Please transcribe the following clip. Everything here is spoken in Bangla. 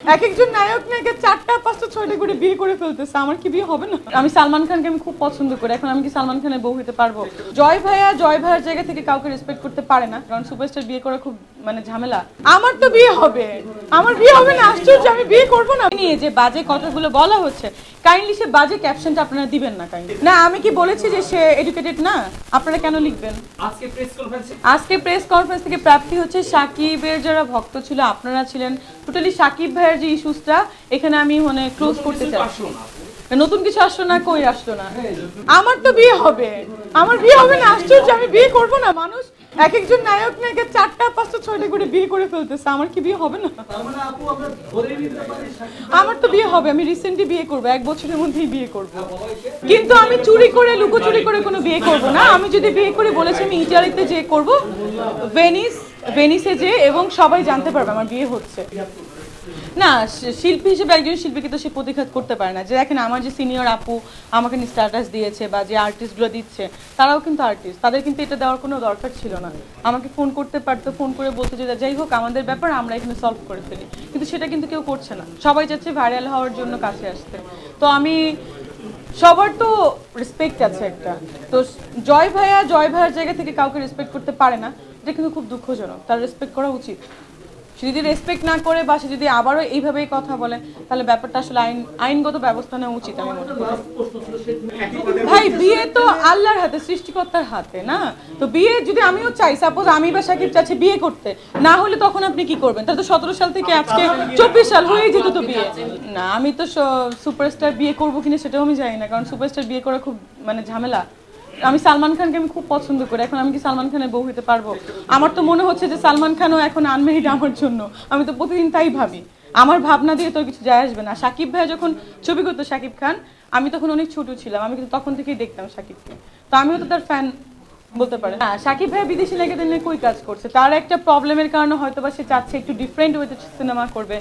এক একজন নায়ক নায়িকা চারটা, পাঁচটা, ছয়টা করে বিয়ে করে ফেলতেছে। আমার কি বিয়ে হবে না? আমি সালমান খানকে আমি খুব পছন্দ করি। এখন আমি কি সালমান খানের বউ হতে পারব? জয় ভাইয়া, জয় ভাইয়ার জায়গা থেকে কাউকে রেসপেক্ট করতে পারে না। কারণ সুপারস্টার বিয়ে করা খুব মানে ঝামেলা। আমার তো বিয়ে হবে। আমার বিয়ে হবে না আশ্চর্য আমি বিয়ে করব না। নিয়ে যে বাজে কথাগুলো বলা হচ্ছে কাইন্ডলি সে বাজে ক্যাপশনটা আপনারা দিবেন না কাইন্ডলি না আমি কি বলেছি যে সে এডুকেটেড না? আপনারা কেন লিখবেন? আজকে প্রেস কনফারেন্সে আজকে প্রেস কনফারেন্স থেকে প্রাপ্তি হচ্ছে সাকিবের যারা ভক্ত ছিল আপনারা ছিলেন টোটালি সাকিব ভাইয়ের যে ইস্যুসটা এখানে আমি মানে ক্লোজ করতে চাই। নতুন কিছু আসলো না কই আসলো না? আমার তো বিয়ে হবে। আমার বিয়ে হবে না আশ্চর্য আমি বিয়ে করব না। মানুষ এক একজন নায়ক নায়িকা চারটা, পাঁচটা, ছয়টা করে বিয়ে করে ফেলতেছে। আমার কি বিয়ে হবে না? আমরা তো বিয়ে হবে, আমি রিসেন্টলি বিয়ে করব, এক বছরের মধ্যেই বিয়ে করব। কিন্তু আমি চুরি করে, লুকোচুরি করে কোনো বিয়ে করব না। আমি যদি বিয়ে করে বলেছি, আমি ইটালিতে যে করব ভেনিস ভেনিসে যে এবং সবাই জানতে পারবে আমার বিয়ে হচ্ছে। না শিল্পী হিসেবে একজন শিল্পীকে তো সে প্রতিঘাত করতে পারে না। যে দেখেন, আমার যে সিনিয়র আপু আমাকে স্ট্যাটাস দিয়েছে বা যে আর্টিস্টগুলো দিচ্ছে, তারাও কিন্তু আর্টিস্ট তাদের কিন্তু এটা দেওয়ার কোনো দরকার ছিল না। আমাকে ফোন করতে পারতো ফোন করে বলতো যে, যাই হোক, আমাদের ব্যাপার, আমরা এখানে সলভ করে ফেলি। কিন্তু সেটা কিন্তু কেউ করছে না। সবাই যাচ্ছে ভাইরাল হওয়ার জন্য কাছে আসতে। তো আমি, সবার তো রেসপেক্ট আছে একটা। তো জয় ভাইয়া, জয় ভাইয়ার জায়গা থেকে কাউকে রেসপেক্ট করতে পারে না, এটা কিন্তু খুব দুঃখজনক। তার রেসপেক্ট করা উচিত। সে যদি রেসপেক্ট না করে বা সে যদি আবারও এইভাবেই কথা বলে, তাহলে ব্যাপারটা আসলে আইন, আইনগত ব্যবস্থা নেওয়া উচিত আমি মনে করি। ভাই, বিয়ে তো আল্লাহর হাতে, সৃষ্টিকর্তার হাতে, না? তো বিয়ে যদি আমিও চাই সাপোজ আমি বা সাকিব চাচ্ছি বিয়ে করতে, না হলে তখন আপনি কি করবেন? তাহলে তো সতেরো সাল থেকে আজকে চব্বিশ সাল হয়ে যেত তো বিয়ে। না, আমি তো সুপারস্টার বিয়ে করব কিনা সেটাও আমি জানি না, কারণ সুপারস্টার বিয়ে করা খুব মানে ঝামেলা। আমি সালমান খানকে আমি খুব পছন্দ করি। এখন আমি কি সালমান খানের বউ হতে পারব? আমার তো মনে হচ্ছে যে সালমান খানও এখন আনমেরিড আমার জন্য। আমি তো প্রতিদিন তাই ভাবি। আমার ভাবনা দিয়ে তো কিছু যায় আসবে না। সাকিব ভাই যখন ছবি করতো সাকিব খান, আমি তখন অনেক ছোট ছিলাম। আমি কিন্তু তখন থেকেই দেখতাম সাকিবকে তো আমিও তো তার ফ্যান বলতে পারে। হ্যাঁ সাকিব ভাই বিদেশি নায়িকাদের নিয়ে কই কাজ করছে? তার একটা প্রবলেমের কারণে হয়তো বা সে চাচ্ছে একটু ডিফারেন্ট ওয়েতে সিনেমা করবে।